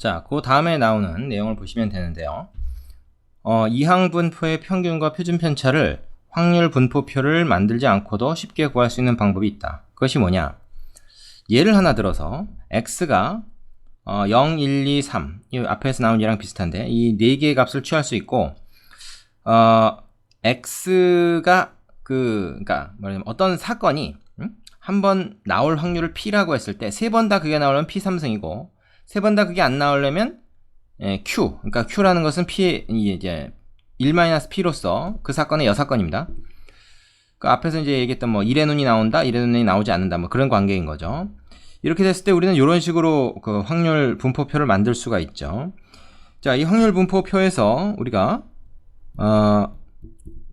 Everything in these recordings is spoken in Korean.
자, 그 다음에 나오는 내용을 보시면 되는데요. 어, 이항 분포의 평균과 표준 편차를 확률 분포표를 만들지 않고도 쉽게 구할 수 있는 방법이 있다. 그것이 뭐냐? 예를 하나 들어서 x가 어, 0, 1, 2, 3. 이 앞에서 나온 얘랑 비슷한데 이 네 개의 값을 취할 수 있고 어, x가 그 그러니까 뭐냐면 어떤 사건이 음? 한번 나올 확률을 p라고 했을 때 세 번 다 그게 나오려면 p 3승이고 세 번 다 그게 안 나오려면 예, q 그러니까 q라는 것은 p 이제 1-p로서 그 사건의 여사건입니다. 그 앞에서 이제 얘기했던 뭐 1의 눈이 나온다, 1의 눈이 나오지 않는다, 뭐 그런 관계인 거죠. 이렇게 됐을 때 우리는 이런 식으로 그 확률 분포표를 만들 수가 있죠. 자, 이 확률 분포표에서 우리가 어,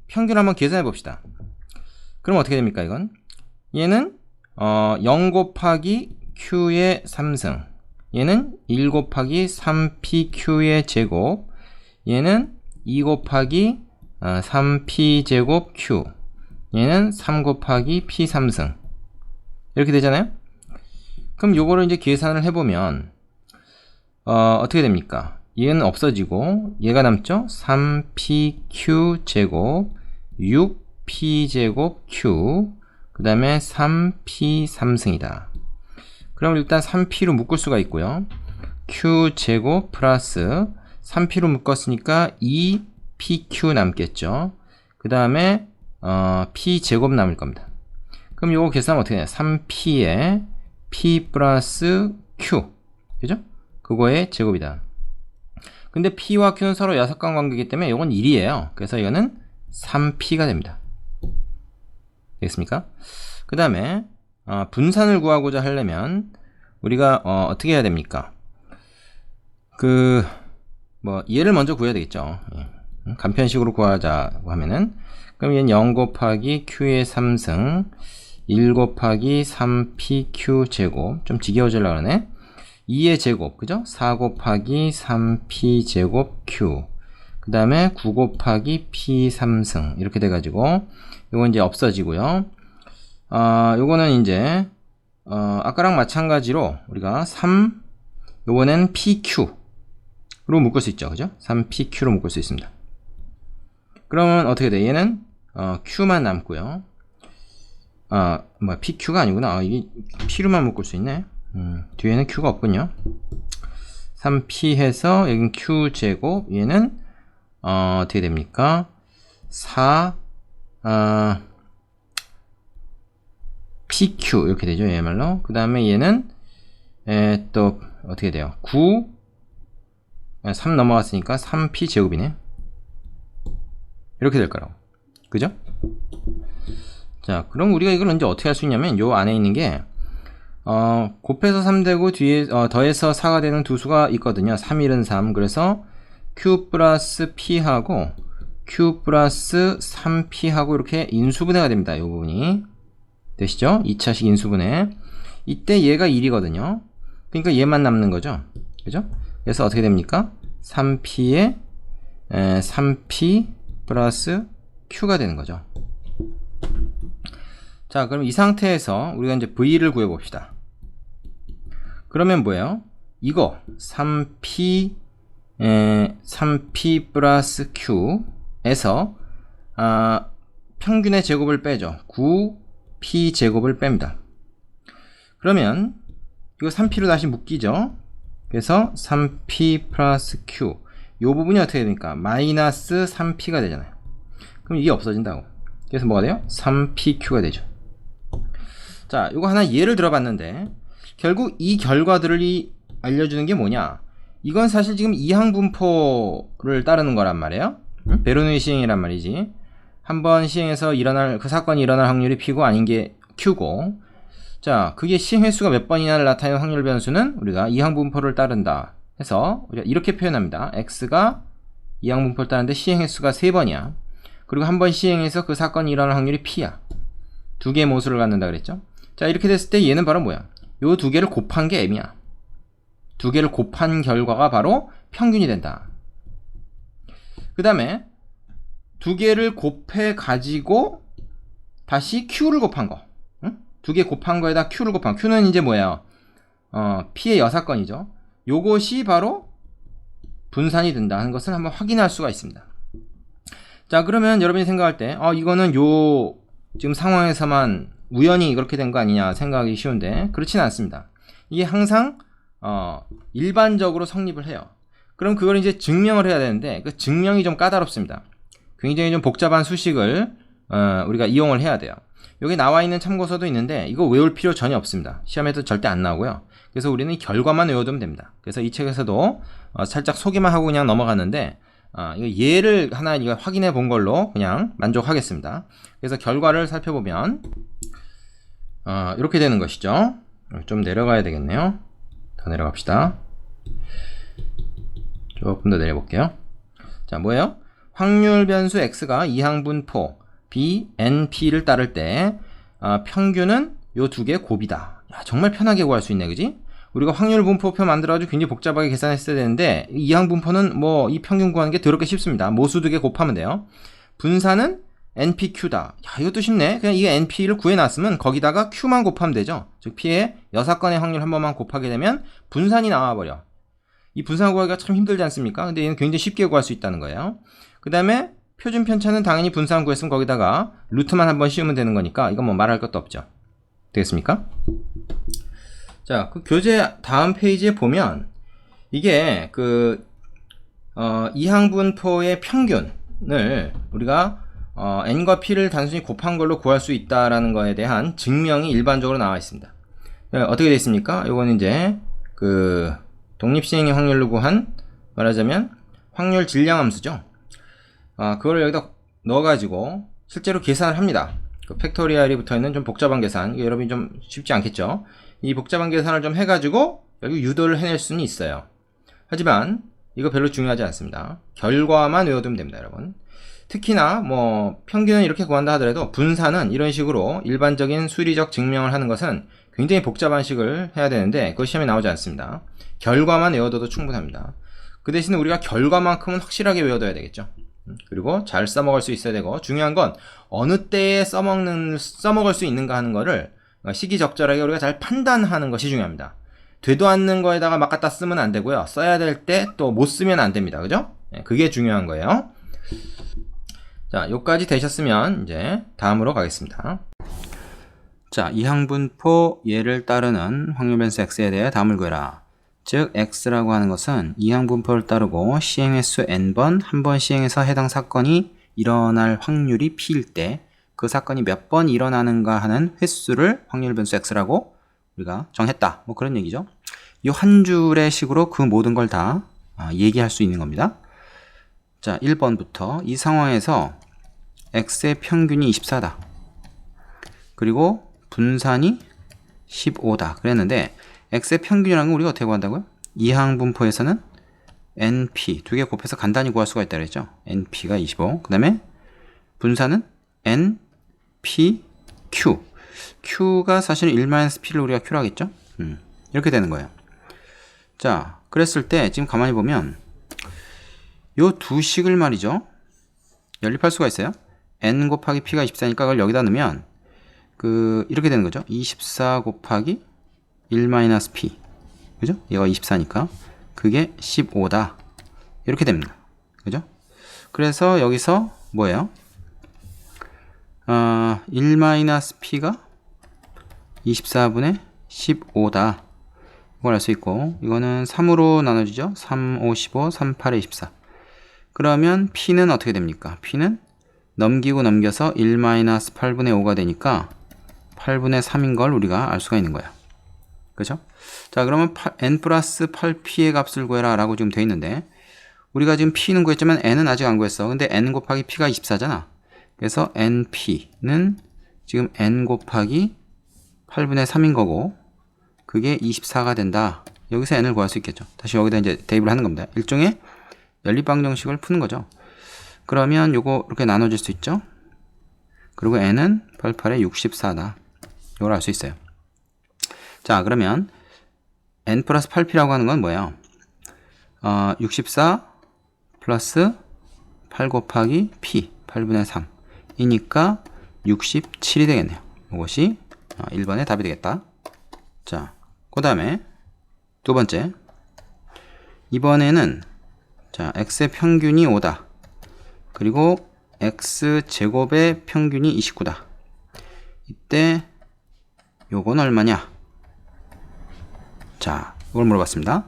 평균 한번 계산해 봅시다. 그럼 어떻게 됩니까, 이건? 얘는 어, 0 곱하기 q의 3승. 얘는 1 곱하기 3pq의 제곱. 얘는 2 곱하기 어, 3p 제곱 q. 얘는 3 곱하기 p 3승. 이렇게 되잖아요? 그럼 요거를 이제 계산을 해보면, 어, 어떻게 됩니까? 얘는 없어지고, 얘가 남죠? 3pq 제곱, 6p 제곱 q, 그 다음에 3p 3승이다. 그럼 일단 3p로 묶을 수가 있고요. q 제곱 플러스 3p로 묶었으니까 2pq 남겠죠. 그 다음에 어, p 제곱 남을 겁니다. 그럼 요거 계산하면 어떻게 되냐? 3p에 p 플러스 q 그죠? 그거의 제곱이다. 근데 p와 q는 서로 여섯간 관계이기 때문에 이건 1이에요. 그래서 이거는 3p가 됩니다. 되겠습니까? 그 다음에 어, 분산을 구하고자 하려면 우리가 어, 떻게 해야 됩니까? 그 뭐 얘를 먼저 구해야 되겠죠. 예. 간편식으로 구하자고 하면은 그럼 얘는 0 곱하기 q의 3승 1 곱하기 3pq 제곱 좀 지겨워지려고 그러네 2의 제곱 그죠? 4 곱하기 3p 제곱 q 그 다음에 9 곱하기 p 3승 이렇게 돼가지고 요건 이제 없어지고요 아 요거는 이제 어, 아까랑 마찬가지로 우리가 3 요거는 pq로 묶을 수 있죠 그죠? 3pq로 묶을 수 있습니다 그러면 어떻게 돼? 얘는 어, q만 남고요 아, 뭐 PQ가 아니구나. 아, 이게 P로만 묶을 수 있네. 음, 뒤에는 Q가 없군요. 3P 해서 여긴 Q 제곱, 얘는 어, 어떻게 됩니까? 4 어, PQ 이렇게 되죠. 얘말로. 그 다음에 얘는 에, 또 어떻게 돼요? 9 3 넘어갔으니까 3P 제곱이네. 이렇게 될 거라고. 그죠? 자, 그럼 우리가 이걸 이제 어떻게 할 수 있냐면 요 안에 있는 게 어, 곱해서 3되고 뒤에 어, 더해서 4가 되는 두 수가 있거든요. 3, 1은 3. 그래서 q 플러스 p하고 q 플러스 3p하고 이렇게 인수분해가 됩니다. 요 부분이. 되시죠? 2차식 인수분해. 이때 얘가 1이거든요. 그러니까 얘만 남는 거죠. 그죠? 그래서 어떻게 됩니까? 3p에 에, 3p 플러스 q가 되는 거죠. 자, 그럼 이 상태에서 우리가 이제 V를 구해 봅시다. 그러면 뭐예요? 이거 3P 에, 3P 플러스 Q에서 아, 평균의 제곱을 빼죠. 9P 제곱을 뺍니다. 그러면 이거 3P로 다시 묶이죠. 그래서 3P 플러스 Q 이 부분이 어떻게 됩니까? 마이너스 3P가 되잖아요. 그럼 이게 없어진다고. 그래서 뭐가 돼요? 3PQ가 되죠. 자, 이거 하나 예를 들어봤는데 결국 이 결과들을 이 알려주는 게 뭐냐? 이건 사실 지금 이항 분포를 따르는 거란 말이에요. 응? 베르누이 시행이란 말이지. 한 번 시행해서 일어날 그 사건이 일어날 확률이 P고 아닌 게 Q고. 자, 그게 시행 횟수가 몇 번이나 나타나는 확률 변수는 우리가 이항 분포를 따른다. 해서 우리가 이렇게 표현합니다. X가 이항 분포를 따르는데 시행 횟수가 3번이야. 그리고 한 번 시행해서 그 사건이 일어날 확률이 P야. 두 개의 모수를 갖는다 그랬죠. 자, 이렇게 됐을 때 얘는 바로 뭐야? 요 두 개를 곱한 게 m이야. 두 개를 곱한 결과가 바로 평균이 된다. 그 다음에 두 개를 곱해 가지고 다시 q를 곱한 거. 응? 두개 곱한 거에다 q를 곱한 거. q는 이제 뭐예요? 어, p의 여사건이죠. 요것이 바로 분산이 된다 하는 것을 한번 확인할 수가 있습니다. 자, 그러면 여러분이 생각할 때, 어, 이거는 요, 지금 상황에서만 우연히 그렇게 된 거 아니냐 생각하기 쉬운데, 그렇지는 않습니다. 이게 항상, 어, 일반적으로 성립을 해요. 그럼 그걸 이제 증명을 해야 되는데, 그 증명이 좀 까다롭습니다. 굉장히 좀 복잡한 수식을, 어, 우리가 이용을 해야 돼요. 여기 나와 있는 참고서도 있는데, 이거 외울 필요 전혀 없습니다. 시험에도 절대 안 나오고요. 그래서 우리는 이 결과만 외워두면 됩니다. 그래서 이 책에서도 어, 살짝 소개만 하고 그냥 넘어갔는데, 아, 이거 예를 하나 이거 확인해 본 걸로 그냥 만족하겠습니다. 그래서 결과를 살펴보면 아, 이렇게 되는 것이죠. 좀 내려가야 되겠네요. 더 내려갑시다. 조금 더 내려볼게요. 자, 뭐예요? 확률 변수 x가 이항분포 b, n, p를 따를 때 아, 평균은 요 두개 곱이다. 야, 정말 편하게 구할 수 있네, 그지? 우리가 확률 분포표 만들어가지고 굉장히 복잡하게 계산했어야 되는데 이항 분포는 뭐 이 평균 구하는 게 더럽게 쉽습니다. 모수 두 개 곱하면 돼요. 분산은 NPQ다. 야, 이것도 쉽네. 그냥 이 NP를 구해놨으면 거기다가 Q만 곱하면 되죠. 즉 P의 여사건의 확률 한 번만 곱하게 되면 분산이 나와버려. 이 분산 구하기가 참 힘들지 않습니까? 근데 얘는 굉장히 쉽게 구할 수 있다는 거예요. 그 다음에 표준 편차는 당연히 분산 구했으면 거기다가 루트만 한번 씌우면 되는 거니까 이건 뭐 말할 것도 없죠. 되겠습니까? 자, 그 교재 다음 페이지에 보면 이게 그 어, 이항분포의 평균을 우리가 어, n과 p를 단순히 곱한 걸로 구할 수 있다라는 거에 대한 증명이 일반적으로 나와 있습니다. 네, 어떻게 되어 있습니까? 이거는 이제 그 독립시행의 확률로 구한 말하자면 확률 질량 함수죠. 아, 그걸 여기다 넣어가지고 실제로 계산을 합니다. 그 팩토리얼이 붙어 있는 좀 복잡한 계산, 여러분이 좀 쉽지 않겠죠? 이 복잡한 계산을 좀 해가지고 여기 유도를 해낼 수는 있어요. 하지만 이거 별로 중요하지 않습니다. 결과만 외워두면 됩니다, 여러분. 특히나 뭐 평균은 이렇게 구한다 하더라도 분산은 이런 식으로 일반적인 수리적 증명을 하는 것은 굉장히 복잡한 식을 해야 되는데 그 시험에 나오지 않습니다. 결과만 외워둬도 충분합니다. 그 대신 우리가 결과만큼은 확실하게 외워둬야 되겠죠. 그리고 잘 써먹을 수 있어야 되고 중요한 건 어느 때에 써먹는 써먹을 수 있는가 하는 거를 시기적절하게 우리가 잘 판단하는 것이 중요합니다. 되도 않는 거에다가 막 갖다 쓰면 안 되고요. 써야 될 때 또 못 쓰면 안 됩니다. 그죠? 네, 그게 중요한 거예요. 자, 요까지 되셨으면 이제 다음으로 가겠습니다. 자, 이항분포 예를 따르는 확률 변수 x에 대해 다음을 구해라. 즉 x라고 하는 것은 이항 분포를 따르고 시행 횟수 n번 한 번 시행해서 해당 사건이 일어날 확률이 p일 때 그 사건이 몇 번 일어나는가 하는 횟수를 확률 변수 x라고 우리가 정했다. 뭐 그런 얘기죠. 이 한 줄의 식으로 그 모든 걸 다 얘기할 수 있는 겁니다. 자, 1번부터 이 상황에서 x의 평균이 24다. 그리고 분산이 15다. 그랬는데 x의 평균이라는 건 우리가 어떻게 구한다고요? 이항 분포에서는 np 두 개 곱해서 간단히 구할 수가 있다 그랬죠. np가 25. 그다음에 분산은 np q. q가 사실 1-p를 우리가 q로 하겠죠. 음, 이렇게 되는 거예요. 자, 그랬을 때 지금 가만히 보면 요 두 식을 말이죠. 연립할 수가 있어요. n 곱하기 p가 24니까 그걸 여기다 넣으면 그 이렇게 되는 거죠. 24 곱하기 1-p 그죠? 얘가 24니까 그게 15다 이렇게 됩니다. 그죠? 그래서 여기서 뭐예요? 어, 1-p가 24분의 15다 이걸 알 수 있고 이거는 3으로 나눠지죠? 3, 5, 15, 3, 8에 24 그러면 p는 어떻게 됩니까? p는 넘기고 넘겨서 1-8분의 5가 되니까 8분의 3인 걸 우리가 알 수가 있는 거예요. 그죠? 자, 그러면 8, n 플러스 8p의 값을 구해라 라고 지금 돼 있는데 우리가 지금 p는 구했지만 n은 아직 안 구했어. 근데 n 곱하기 p가 24잖아. 그래서 np는 지금 n 곱하기 8분의 3인 거고 그게 24가 된다. 여기서 n을 구할 수 있겠죠. 다시 여기다 이제 대입을 하는 겁니다. 일종의 연립방정식을 푸는 거죠. 그러면 요거 이렇게 나눠질 수 있죠. 그리고 n은 88에 64다. 이걸 알 수 있어요. 자, 그러면 n 플러스 8p라고 하는 건 뭐예요? 어, 64 플러스 8 곱하기 p 8분의 3 이니까 67이 되겠네요. 이것이 1번의 어, 답이 되겠다. 자, 그 다음에 두 번째 이번에는 자 x의 평균이 5다. 그리고 x 제곱의 평균이 29다. 이때 요건 얼마냐? 자, 이걸 물어봤습니다.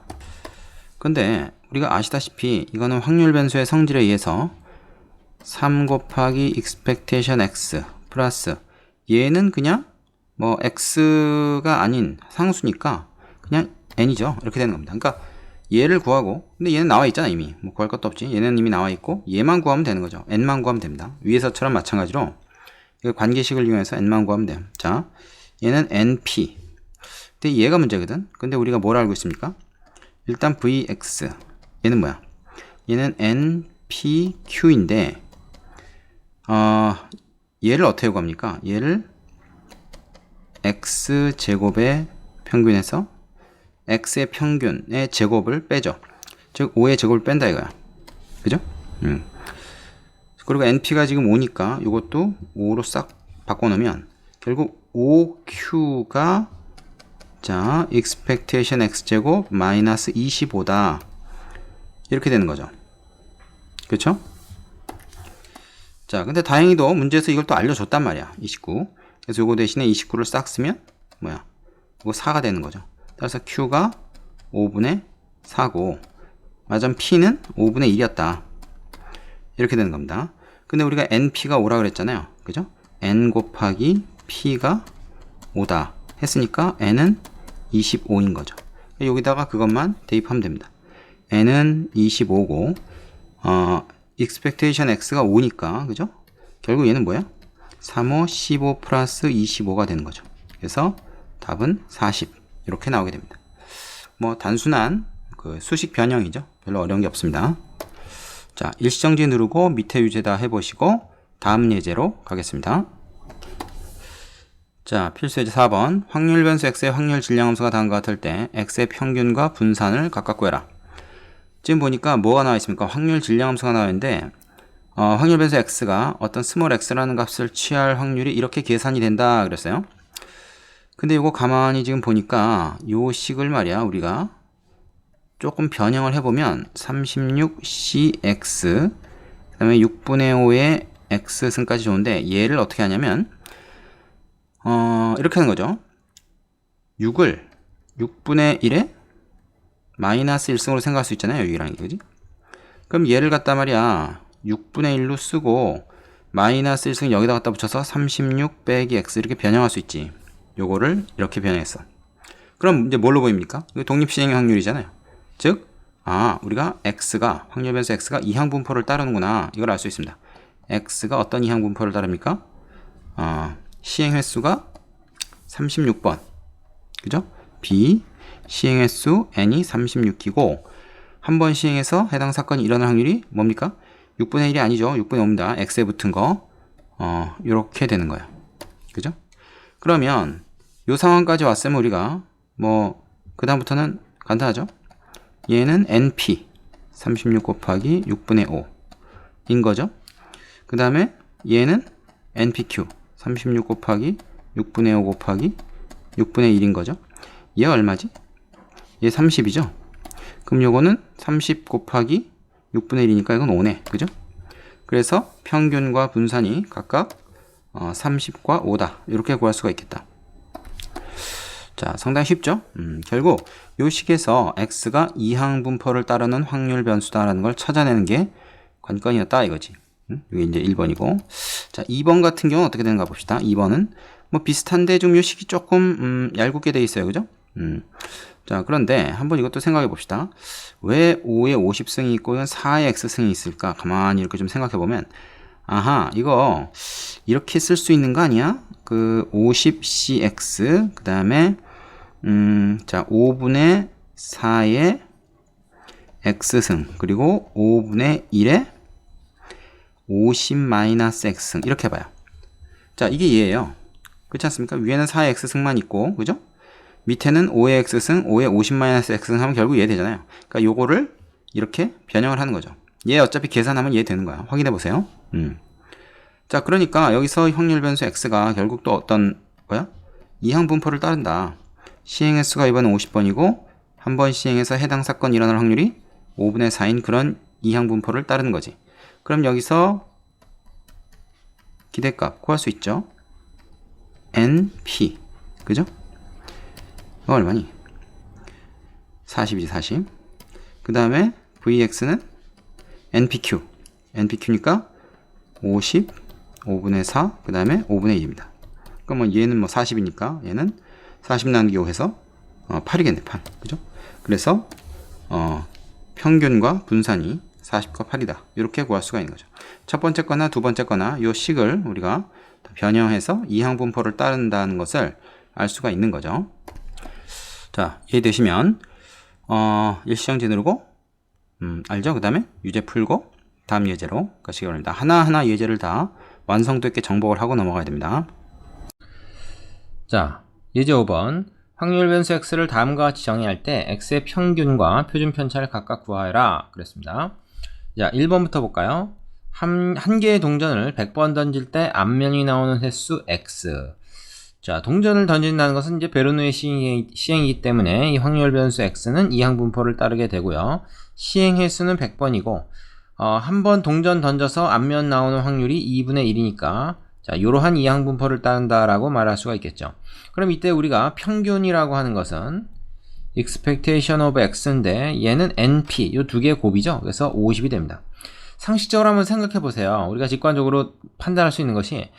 근데 우리가 아시다시피 이거는 확률 변수의 성질에 의해서 3 곱하기 expectation x 플러스 얘는 그냥 뭐 x가 아닌 상수니까 그냥 n이죠. 이렇게 되는 겁니다. 그러니까 얘를 구하고 근데 얘는 나와 있잖아 이미 뭐 구할 것도 없지 얘는 이미 나와 있고 얘만 구하면 되는 거죠 n만 구하면 됩니다 위에서처럼 마찬가지로 이 관계식을 이용해서 n만 구하면 돼요 자 얘는 np 근데 얘가 문제거든 근데 우리가 뭘 알고 있습니까 일단 vx 얘는 뭐야 얘는 npq인데 어, 얘를 어떻게 구합니까 얘를 x 제곱의 평균에서 x의 평균의 제곱을 빼죠. 즉 5의 제곱을 뺀다 이거야. 그죠? 음. 그리고 np가 지금 5니까 이것도 5로 싹 바꿔 놓으면 결국 5q가 자 expectation x제곱 마이너스 25다 이렇게 되는 거죠. 그렇죠? 자 근데 다행히도 문제에서 이걸 또 알려줬단 말이야 29 그래서 요거 대신에 29를 싹 쓰면 뭐야 이거 4가 되는 거죠 따라서 Q가 5분의 4고 맞은 P는 5분의 1이었다. 이렇게 되는 겁니다. 근데 우리가 NP가 5라 그랬잖아요. 그죠? N 곱하기 P가 5다 했으니까 N은 25인 거죠. 여기다가 그것만 대입하면 됩니다. N은 25고 어, expectation X가 5니까 그죠? 결국 얘는 뭐야? 3호 15 플러스 25가 되는 거죠. 그래서 답은 40 이렇게 나오게 됩니다. 뭐 단순한 그 수식 변형이죠. 별로 어려운 게 없습니다. 자, 일시정지 누르고 밑에 유제 다 해보시고 다음 예제로 가겠습니다. 자, 필수 예제 4번. 확률 변수 x의 확률 질량함수가 다음과 같을 때 x의 평균과 분산을 각각 구해라. 지금 보니까 뭐가 나와 있습니까? 확률 질량함수가 나와 있는데 어, 확률 변수 x가 어떤 스몰 x라는 값을 취할 확률이 이렇게 계산이 된다 그랬어요. 근데 이거 가만히 지금 보니까 요 식을 말이야 우리가 조금 변형을 해보면 36cx 그 다음에 6분의 5의 x승까지 좋은데 얘를 어떻게 하냐면 어 이렇게 하는 거죠 6을 6분의 1에 마이너스 1승으로 생각할 수 있잖아요 여기라는 게 그지 그럼 얘를 갖다 말이야 6분의 1로 쓰고 마이너스 1승 여기다 갖다 붙여서 36 빼기 x 이렇게 변형할 수 있지 요거를 이렇게 변형했어. 그럼 이제 뭘로 보입니까? 이거 독립시행의 확률이잖아요. 즉, 아, 우리가 x가, 확률 변수 x가 이항 분포를 따르는구나. 이걸 알 수 있습니다. x가 어떤 이항 분포를 따릅니까? 어, 시행 횟수가 36번. 그죠? b, 시행 횟수 n이 36이고, 한 번 시행해서 해당 사건이 일어날 확률이 뭡니까? 6분의 1이 아니죠. 6분의 5입니다. x에 붙은 거. 어, 요렇게 되는 거예요. 그죠? 그러면 요 상황까지 왔으면 우리가 뭐 그다음부터는 간단하죠. 얘는 NP 36 곱하기 6분의 5인 거죠. 그 다음에 얘는 NPQ 36 곱하기 6분의 5 곱하기 6분의 1인 거죠. 얘 얼마지? 얘 30이죠. 그럼 요거는 30 곱하기 6분의 1이니까 이건 5네. 그죠? 그래서 평균과 분산이 각각 어, 30과 5다. 이렇게 구할 수가 있겠다. 자, 상당히 쉽죠? 음, 결국 이 식에서 x가 이항 분포를 따르는 확률 변수다라는 걸 찾아내는 게 관건이었다 이거지. 음? 이게 이제 1번이고. 자, 2번 같은 경우는 어떻게 되는가 봅시다. 2번은 뭐 비슷한데 좀이 식이 조금 음, 얇게 돼 있어요. 그죠? 음. 자, 그런데 한번 이것도 생각해 봅시다. 왜 5에 50승이 있고 4에 x승이 있을까? 가만히 이렇게 좀 생각해 보면 아하, 이거 이렇게 쓸 수 있는 거 아니야? 그 50cx 그 다음에 음, 자, 5분의 4의 x승, 그리고 5분의 1의 50-x승. 이렇게 봐요. 자, 이게 얘예요. 그렇지 않습니까? 위에는 4의 x승만 있고, 그죠? 밑에는 5의 x승, 5의 50-x승 하면 결국 얘 되잖아요. 그러니까 요거를 이렇게 변형을 하는 거죠. 얘 어차피 계산하면 얘 되는 거야. 확인해 보세요. 음. 자, 그러니까 여기서 확률 변수 x가 결국 또 어떤 거야? 이항 분포를 따른다. 시행 횟 수가 이번엔 50번이고 한 번 시행해서 해당 사건 일어날 확률이 5분의 4인 그런 이항 분포를 따르는 거지. 그럼 여기서 기대값 구할 수 있죠? NP. 그죠? 얼마니? 40이지, 40. 그 다음에 VX는 NPQ. NPQ니까 50, 5분의 4, 그 다음에 5분의 1입니다. 그러면 얘는 뭐 40이니까 얘는 40 나누기 5 해서 어, 8이겠네, 8. 그죠? 그래서 어, 평균과 분산이 40과 8이다. 이렇게 구할 수가 있는 거죠. 첫 번째 거나 두 번째 거나 이 식을 우리가 변형해서 이항 분포를 따른다는 것을 알 수가 있는 거죠. 자, 이해되시면 어, 일시정 지 누르고 음, 알죠? 그 다음에 유제 풀고 다음 예제로 가시기 바랍니다. 하나하나 예제를 다 완성도 있게 정복을 하고 넘어가야 됩니다. 자, 예제 5번. 확률 변수 x를 다음과 같이 정의할 때 x의 평균과 표준 편차를 각각 구하여라. 그랬습니다. 자, 1번부터 볼까요? 한, 한 개의 동전을 100번 던질 때 앞면이 나오는 횟수 x. 자, 동전을 던진다는 것은 이제 베르누의 시행, 시행이기 때문에 이 확률 변수 x는 이항 분포를 따르게 되고요. 시행 횟수는 100번이고 어, 한 번 동전 던져서 앞면 나오는 확률이 2분의 1이니까 자, 이러한 이항 분포를 따른다라고 말할 수가 있겠죠. 그럼 이때 우리가 평균이라고 하는 것은 expectation of x인데 얘는 np 이 두 개의 곱이죠. 그래서 50이 됩니다. 상식적으로 한번 생각해 보세요. 우리가 직관적으로 판단할 수 있는 것이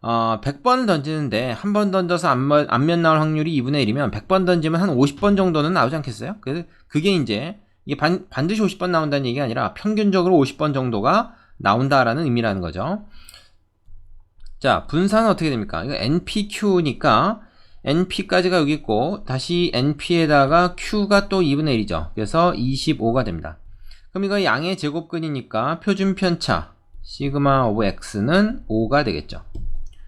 어, 100번을 던지는데 한 번 던져서 앞면, 앞면 나올 확률이 2분의 1이면 100번 던지면 한 50번 정도는 나오지 않겠어요? 그래서 그게 이제 이게 반, 반드시 50번 나온다는 얘기가 아니라 평균적으로 50번 정도가 나온다라는 의미라는 거죠. 자, 분산은 어떻게 됩니까? 이거 NPQ니까 NP까지가 여기 있고 다시 NP에다가 Q가 또 2분의 1이죠. 그래서 25가 됩니다. 그럼 이거 양의 제곱근이니까 표준 편차 시그마 오브 x는 5가 되겠죠.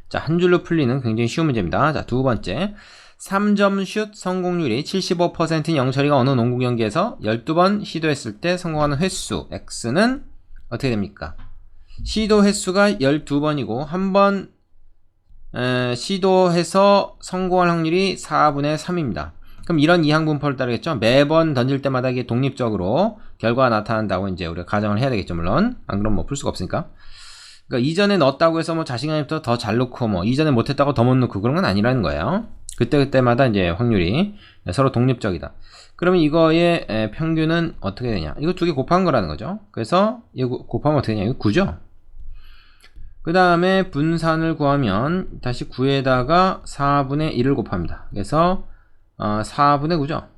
자, 한 줄로 풀리는 굉장히 쉬운 문제입니다. 자, 두 번째. 3점 슛 성공률이 75%인 영철이가 어느 농구 경기에서 12번 시도했을 때 성공하는 횟수 x는 어떻게 됩니까? 시도 횟수가 12번이고 한 번 시도해서 성공할 확률이 4분의 3입니다. 그럼 이런 이항 분포를 따르겠죠? 매번 던질 때마다 이게 독립적으로 결과가 나타난다고 이제 우리가 가정을 해야 되겠죠, 물론. 안 그러면 뭐 풀 수가 없으니까. 그러니까 이전에 넣었다고 해서 뭐 자신감부터 더 잘 넣고 뭐 이전에 못했다고 더 못 넣고 그런 건 아니라는 거예요. 그때 그때마다 이제 확률이 서로 독립적이다. 그러면 이거의 에, 평균은 어떻게 되냐? 이거 두 개 곱한 거라는 거죠. 그래서 이거 곱하면 어떻게 되냐? 이거 9죠? 그 다음에 분산을 구하면 다시 9에다가 4분의 1을 곱합니다. 그래서 어, 4분의 9죠.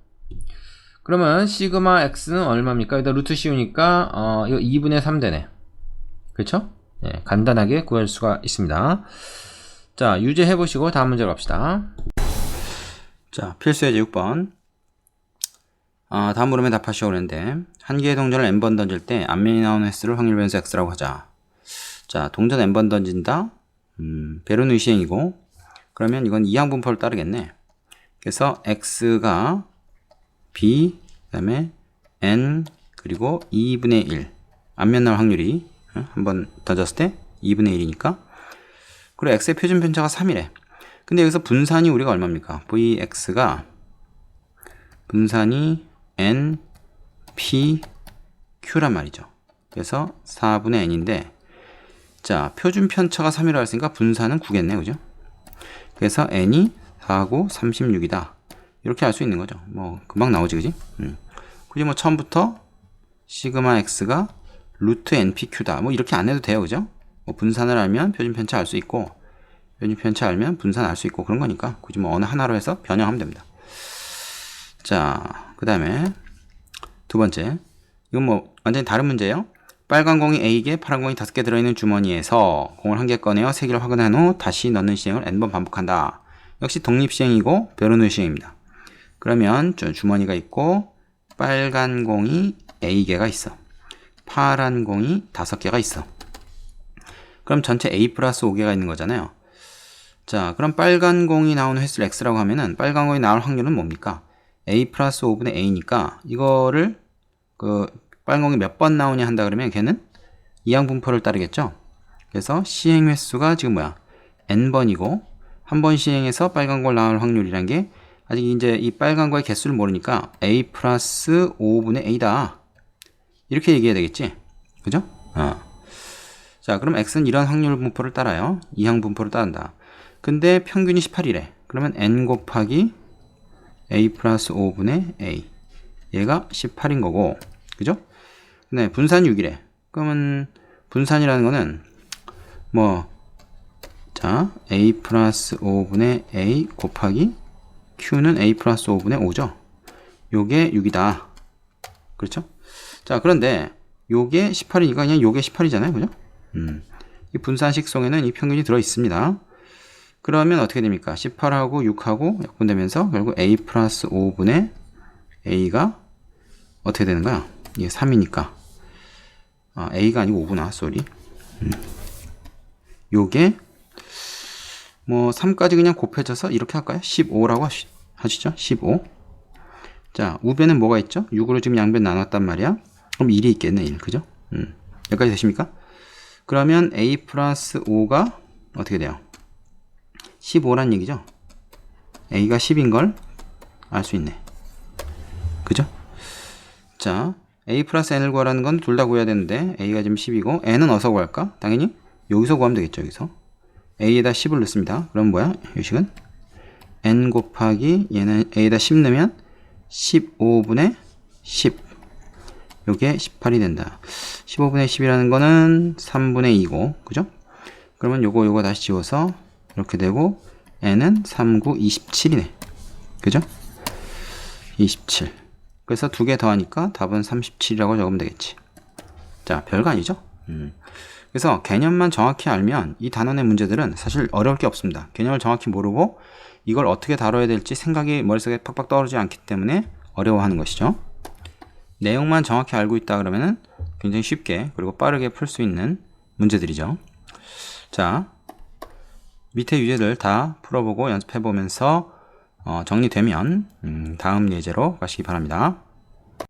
그러면 시그마 x는 얼마입니까? 여기다 루트 씌우니까 어, 이거 2분의 3 되네. 그렇죠? 예, 간단하게 구할 수가 있습니다. 자, 유제 해 보시고 다음 문제로 갑시다. 자, 필수 예제 6번. 아, 다음 물음에 답하시오 그랬는데 한 개의 동전을 n번 던질 때 앞면이 나오는 횟수를 확률 변수 x라고 하자. 자, 동전 n번 던진다. 음, 베르누이 시행이고 그러면 이건 이항 분포를 따르겠네. 그래서 x가 b 그다음에 n 그리고 2분의 1 앞면 나올 확률이 어? 한번 던졌을 때 2분의 1이니까 그리고 x의 표준 편차가 3이래. 근데 여기서 분산이 우리가 얼마입니까? vx가 분산이 n p q란 말이죠. 그래서 4분의 n인데 자 표준 편차가 3이라고 했으니까 분산은 9겠네 그죠? 그래서 n이 4고 36이다. 이렇게 알 수 있는 거죠. 뭐 금방 나오지 그지? 음. 굳이 뭐 처음부터 시그마 x가 루트 npq다. 뭐 이렇게 안 해도 돼요. 그죠? 뭐 분산을 알면 표준 편차 알 수 있고 표준 편차 알면 분산 알 수 있고 그런 거니까 굳이 뭐 어느 하나로 해서 변형하면 됩니다. 자, 그 다음에 두 번째. 이건 뭐 완전히 다른 문제예요. 빨간 공이 A개, 파란 공이 다섯 개 들어있는 주머니에서 공을 한개 꺼내어 세 개를 확인한 후 다시 넣는 시행을 n번 반복한다. 역시 독립 시행이고 베르누 시행입니다. 그러면 저 주머니가 있고 빨간 공이 A개가 있어. 파란 공이 다섯 개가 있어. 그럼 전체 A 플러스 5개가 있는 거잖아요. 자, 그럼 빨간 공이 나오는 횟수를 X라고 하면은 빨간 공이 나올 확률은 뭡니까? A 플러스 5분의 A니까 이거를 그 빨간 공이 몇 번 나오냐 한다 그러면 걔는 이항 분포를 따르겠죠? 그래서 시행 횟수가 지금 뭐야? N번이고 한 번 시행해서 빨간 걸 나올 확률이란 게 아직 이제 이 빨간 거의 개수를 모르니까 A 플러스 5분의 A다. 이렇게 얘기해야 되겠지? 그죠? 어. 자, 그럼 x는 이런 확률 분포를 따라요. 이항 분포를 따른다. 근데 평균이 18이래. 그러면 n 곱하기 a 플러스 5분의 a. 얘가 18인 거고. 그죠? 네, 분산 6이래. 그러면 분산이라는 거는 뭐 자, a 플러스 5분의 a 곱하기 q는 a 플러스 5분의 5죠. 요게 6이다. 그렇죠? 자, 그런데 요게 18이니까 그냥 요게 18이잖아요. 그죠? 음. 이 분산식 속에는 이 평균이 들어 있습니다. 그러면 어떻게 됩니까? 18하고 6하고 약분되면서 결국 a 플러스 5분의 a가 어떻게 되는 거야? 이게 3이니까. 아, a가 아니고 5구나. 쏘리. 음. 요게 뭐 3까지 그냥 곱해져서 이렇게 할까요? 15라고 하시, 하시죠? 15. 자, 우변은 뭐가 있죠? 6으로 지금 양변 나눴단 말이야. 그럼 1이 있겠네, 1. 그죠? 음. 여기까지 되십니까? 그러면 a 플러스 5가 어떻게 돼요? 15란 얘기죠? a가 10인 걸 알 수 있네. 그죠? 자, a 플러스 n을 구하라는 건 둘 다 구해야 되는데 a가 지금 10이고 n은 어디서 구할까? 당연히 여기서 구하면 되겠죠, 여기서. a에다 10을 넣습니다. 그럼 뭐야? 요식은 n 곱하기 얘는 a에다 10 넣으면 15분의 10. 요게 18이 된다. 15분의 10이라는 거는 3분의 2고, 그죠? 그러면 요거 요거 다시 지워서 이렇게 되고 n은 3, 9, 27이네. 그죠? 27. 그래서 두 개 더하니까 답은 37이라고 적으면 되겠지. 자, 별거 아니죠? 음. 그래서 개념만 정확히 알면 이 단원의 문제들은 사실 어려울 게 없습니다. 개념을 정확히 모르고 이걸 어떻게 다뤄야 될지 생각이 머릿속에 팍팍 떠오르지 않기 때문에 어려워하는 것이죠. 내용만 정확히 알고 있다 그러면은 굉장히 쉽게 그리고 빠르게 풀 수 있는 문제들이죠. 자, 밑에 유제들 다 풀어보고 연습해보면서 어, 정리되면 음, 다음 예제로 가시기 바랍니다.